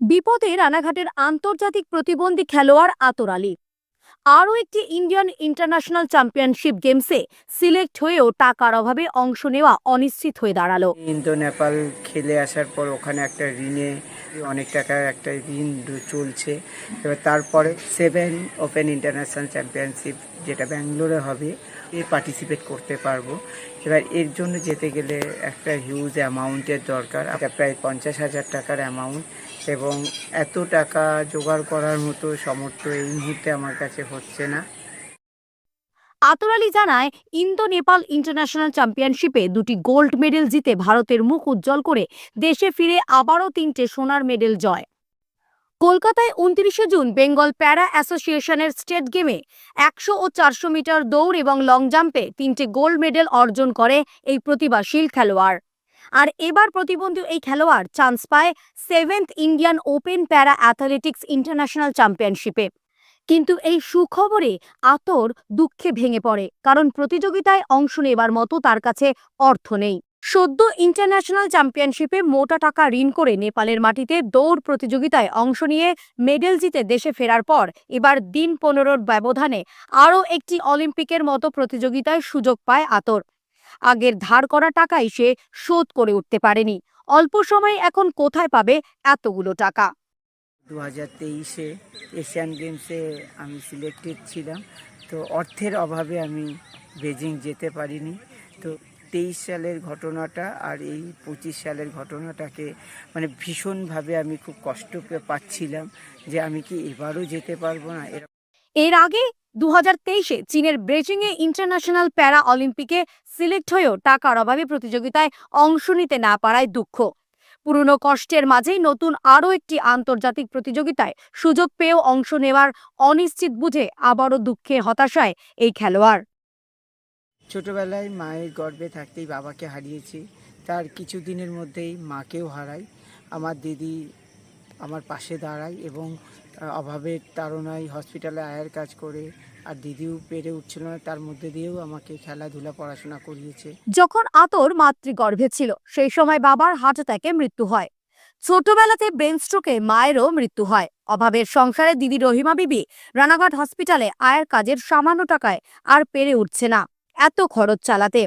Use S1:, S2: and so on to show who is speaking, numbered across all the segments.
S1: বিপদে রানাঘাটের আন্তর্জাতিক প্রতিবন্ধী খেলোয়াড় আতর আলী। আরও একটি ইন্ডিয়ান ইন্টারন্যাশনাল চ্যাম্পিয়নশিপ গেমসে সিলেক্ট হয়েও টাকার অভাবে অংশ নেওয়া অনিশ্চিত হয়ে দাঁড়াল।
S2: ইন্দো নেপাল খেলে আসার পর ওখানে একটা ঋণে অনেক টাকার একটা ঋণ চলছে। এবার তারপরে সেভেন ওপেন ইন্টারন্যাশনাল চ্যাম্পিয়নশিপ যেটা ব্যাঙ্গালোরে হবে, এ পার্টিসিপেট করতে পারব। এবার এর জন্য যেতে গেলে একটা হিউজ অ্যামাউন্টের দরকার প্রায় পঞ্চাশ হাজার টাকার অ্যামাউন্ট এবং এত টাকা জোগাড় করার মতো সামর্থ্য এই মুহূর্তে আমার কাছে হচ্ছে না।
S1: আতর আলী জানায় ইন্দো নেপাল ইন্টারন্যাশনাল চ্যাম্পিয়নশিপে দুটি গোল্ড মেডেল জিতে ভারতের মুখ উজ্জ্বল করে দেশে ফিরে আবারও তিনটে সোনার মেডেল জয়। কলকাতায় উনত্রিশে জুন বেঙ্গল প্যারা অ্যাসোসিয়েশনের স্টেট গেমে একশো ও চারশো মিটার দৌড় এবং লং জাম্পে তিনটে গোল্ড মেডেল অর্জন করে এই প্রতিভাশীল খেলোয়াড়। আর এবার প্রতিবন্ধী এই খেলোয়াড় চান্স পায় seventh Indian open para athletics international চ্যাম্পিয়নশিপে। কিন্তু এই সুখবরে আতর দুঃখে ভেঙে পড়ে, কারণ প্রতিযোগিতায় অংশ নেবার মতো তার কাছে অর্থ নেই। সদ্য ইন্টারন্যাশনাল চ্যাম্পিয়নশিপে মোটা টাকা ঋণ করে নেপালের মাটিতে দৌড় প্রতিযোগিতায় অংশ নিয়ে মেডেল জিতে দেশে ফেরার পর এবার দিন পনেরোর ব্যবধানে আরও একটি অলিম্পিকের মতো প্রতিযোগিতায় সুযোগ পায় আতর। আগের ধার করা টাকাই সে শোধ করে উঠতে পারেনি। অল্প সময়ে এখন কোথায় পাবে এতগুলো টাকা?
S2: দু হাজার তেইশে এশিয়ান গেমসে আমি সিলেক্টেড ছিলাম। তো অর্থের অভাবে আমি বেজিং যেতে পারিনি। তো তেইশ সালের ঘটনাটা আর এই পঁচিশ সালের ঘটনাটাকে মানে ভীষণভাবে আমি খুব কষ্ট পাচ্ছিলাম যে আমি কি এবারও যেতে পারব না?
S1: এর আগে দু তেইশে চীনের বেজিংয়ে ইন্টারন্যাশনাল প্যারা অলিম্পিকে সিলেক্ট হয়েও টাকার অভাবে প্রতিযোগিতায় অংশ নিতে না পারায় দুঃখ। পুরনো কষ্টের মাঝেই নতুন আরও একটি আন্তর্জাতিক প্রতিযোগিতায় সুযোগ পেয়েও অংশ নেওয়ার অনিশ্চিত বুঝে আবারও দুঃখে হতাশায় এই খেলোয়াড়।
S2: ছোটবেলায় মায়ের গর্বে থাকতেই বাবাকে হারিয়েছি। তার কিছু দিনের মধ্যেই মাকেও হারাই। আমার দিদি আমার পাশে দাঁড়ায় এবং অভাবের তাড়নায় হসপিটালে আয়ার কাজ করে আর দিদিও পেরে উঠছিল না তার মধ্যে দিয়েও আমাকে খেলাধুলা পড়াশোনা করিয়েছে।
S1: যখন আতর মাতৃগর্ভে ছিল সেই সময় বাবার হার্ট অ্যাটাকে মৃত্যু হয়। ছোটবেলাতে ব্রেন স্ট্রোকে মায়েরও মৃত্যু হয়। অভাবের সংসারে দিদি রহিমা বিবি রানাঘাট হসপিটালে আয়ের কাজের সামান্য টাকায় আর পেরে উঠছে না এত খরচ চালাতে।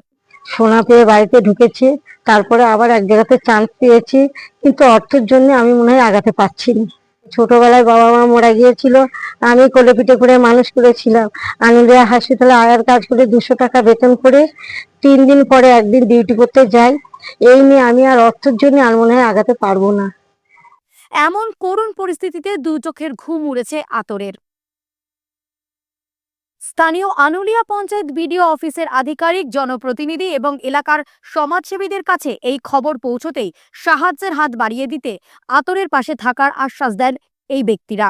S3: সোনা পেয়ে বাড়িতে ঢুকেছি তারপরে আবার এক জায়গাতে চান্স পেয়েছি কিন্তু অর্থের জন্য আমি মনে হয় আগাতে পারছি না। ছোটবেলায় বাবা মা মারা গিয়েছিল, আমি কোলে পিঠে করে মানুষ করেছিলাম। আনন্দিয়া হসপিটালে আয়ার কাজ করে দুশো টাকা বেতন করে তিন দিন পরে একদিন ডিউটি করতে যাই। এই নিয়ে আমি আর অর্থের জন্য আর মনে হয় আগাতে পারব না।
S1: এমন করুণ পরিস্থিতিতে দু চোখের ঘুম উড়েছে আতরের। স্থানীয় আনুলিয়া পঞ্চায়েত বিডিও অফিসের আধিকারিক, জনপ্রতিনিধি এবং এলাকার সমাজসেবীদের কাছে এই খবর পৌঁছতেই সাহায্যের হাত বাড়িয়ে দিতে আতরের পাশে থাকার আশ্বাস দেন এই ব্যক্তিরা।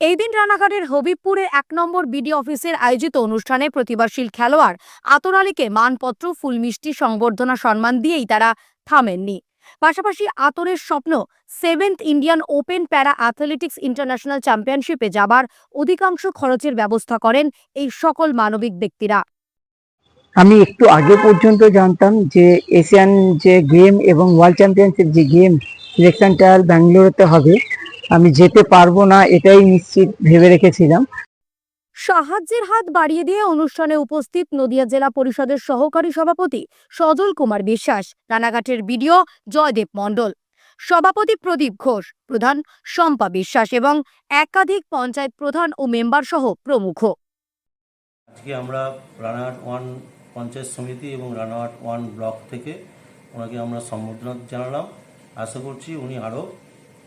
S1: এই দিন রানাঘাটের হবিবপুরে এক নম্বর বিডি অফিসের আয়োজিত অনুষ্ঠানে প্রতিবাশীল খেলোয়াড় আতর আলীকে মানপত্র ফুলমিষ্টি সংবর্ধনা, সম্মান দিয়েই তারা থামেননি। পাশাপাশি আতরের স্বপ্ন seventh Indian open para athletics international চ্যাম্পিয়নশিপে যাবার অধিকাংশ খরচের ব্যবস্থা করেন এই সকল মানবিক ব্যক্তিরা।
S4: আমি একটু আগে পর্যন্ত জানতাম যে এশিয়ান যে গেম এবং ওয়ার্ল্ড চ্যাম্পিয়নশিপ যে গেম সিলেকশন ট্রায়াল ব্যাঙ্গালোরেতে হবে। আমি যেতে পারব না, এটাই নিশ্চিত ভেবে রেখেছিলাম।
S1: সাহায্যের হাত বাড়িয়ে দিয়ে অনুষ্ঠানে উপস্থিত নদিয়া জেলা পরিষদের সহকারী সভাপতি সজল কুমার বিশ্বাস, রানাঘাটের বিডিও জয়দেব মণ্ডল, সভাপতি প্রদীপ ঘোষ, প্রধান শম্পা বিশ্বাস এবং একাধিক পঞ্চায়েত প্রধান ও মেম্বার সহ প্রমুখ।
S5: আজকে আমরা রানাঘাট ওয়ান পঞ্চায়েত সমিতি এবং রানাঘাট ওয়ান ব্লক থেকে ওনাকে আমরা সম্বোধনা জানালাম। আশা করছি উনি আরও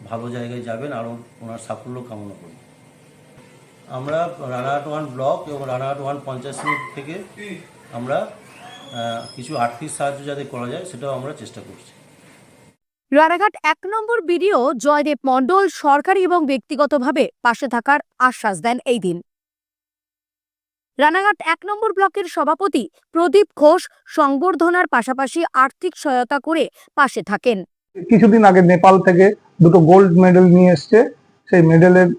S5: ভালো জায়গায় যাবেন, আরও ওনার সাফল্য কামনা করি। আমরা রানাঘাট ওয়ান ব্লক এবং রানাঘাট ওয়ান পঞ্চায়েত সমিতি থেকে আমরা কিছু আর্থিক সাহায্য যাতে করা যায় সেটাও আমরা চেষ্টা করছি।
S1: রানাঘাট এক নম্বর বিডিও জয়দেব মণ্ডল সরকারি এবং ব্যক্তিগতভাবে পাশে থাকার আশ্বাস দেন এই দিন। রানাঘাট এক নম্বর ব্লকের সভাপতি প্রদীপ ঘোষ সংবর্ধনার পাশাপাশি আর্থিক সহায়তা করে পাশে থাকেন।
S6: কিছুদিন আগে নেপাল থেকে দুটো গোল্ড মেডেল নিয়ে এসছে। সেই মেডেলের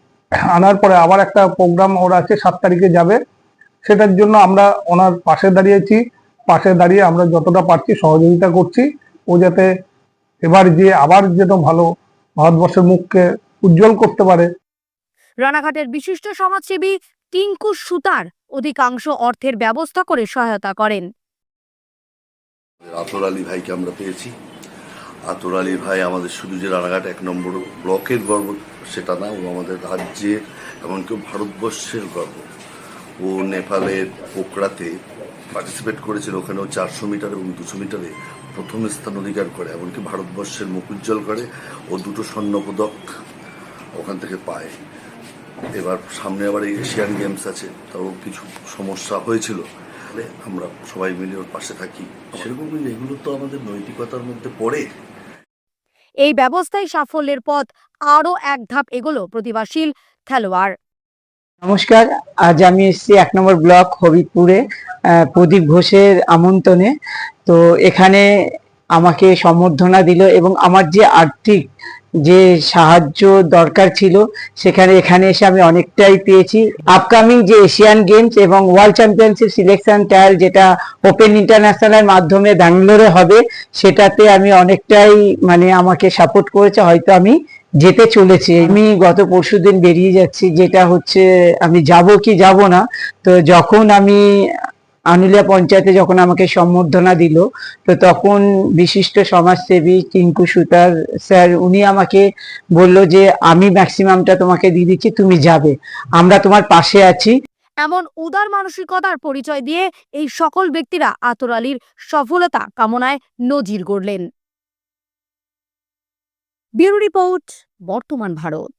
S6: আনার পরে আবার একটা প্রোগ্রাম ওর আছে সাত তারিখে যাবে। সেটার জন্য আমরা ওনার পাশে দাঁড়িয়েছি। পাশে দাঁড়িয়ে আমরা যতটা পারছি সহযোগিতা করছি। ও যাতে এবার যে আবার যেন ভালো ভারতবর্ষের মুখকে উজ্জ্বল করতে পারে।
S1: রানাঘাটের বিশিষ্ট সমাজসেবী টিঙ্কু সুতার অধিকাংশ অর্থের ব্যবস্থা করে সহায়তা করেন।
S7: আতর আলী ভাইকে আমরা পেয়েছি। আতর আলী ভাই আমাদের শুধু যে রানাঘাট এক নম্বর ব্লকের গর্ব, সেটা না, ও আমাদের রাজ্যের এমনকি ভারতবর্ষের গর্ব। ও নেপালের পোকরাতে পার্টিসিপেট করেছিল, ওখানেও চারশো মিটার এবং দুশো মিটারে প্রথম স্থান অধিকার করে, এমনকি ভারতবর্ষের মুখ উজ্জ্বল করে, ও দুটো স্বর্ণপদক ওখান থেকে পায়। এবার সামনে আবার এই এশিয়ান গেমস আছে, তাও কিছু সমস্যা হয়েছিল। তাহলে আমরা সবাই মিলে ওর পাশে থাকি। সেরকমই এগুলো তো আমাদের নৈতিকতার মধ্যে পড়ে।
S1: এই ব্যবস্থায় সাফল্যের পথ আরও এক ধাপ এগোলো প্রতিভাশীল খেলোয়াড়।
S4: নমস্কার আজ আমি এসেছি এক নম্বর ব্লক হবিবপুরে আহ, প্রদীপ ঘোষের আমন্ত্রণে। তো এখানে আমাকে সম্বর্ধনা দিল এবং আমার যে আর্থিক যে সাহায্য দরকার ছিল, সেখানে, এখানে এসে আমি অনেকটাই পেয়েছি। আপকামিং যে এশিয়ান গেমস এবং ওয়ার্ল্ড চ্যাম্পিয়নশিপ সিলেকশন ট্রায়াল যেটা ওপেন ইন্টারন্যাশনাল মাধ্যমে ব্যাঙ্গালোরে হবে, সেটাতে আমি অনেকটাই মানে আমাকে সাপোর্ট করেছে, হয়তো আমি যেতে চলেছি। আমি গত পরশুদিন বেরিয়ে যাচ্ছি, যেটা হচ্ছে আমি যাব কি যাব না। তো যখন আমি আনুলিয়া পঞ্চায়েতে যখন আমাকে সম্বর্ধনা দিল, তো তখন বিশিষ্ট সমাজসেবী টিঙ্কু সুতার স্যার, উনি আমাকে বলল যে, আমি ম্যাক্সিমামটা তোমাকে দিয়ে দিচ্ছি, তুমি যাবে। আমরা তোমার পাশে আছি।
S1: এমন উদার মানসিকতার পরিচয় দিয়ে এই সকল ব্যক্তিরা আতর আলীর সফলতা কামনায় নজির গড়লেন। ব্যুরো রিপোর্ট, বর্তমান ভারত।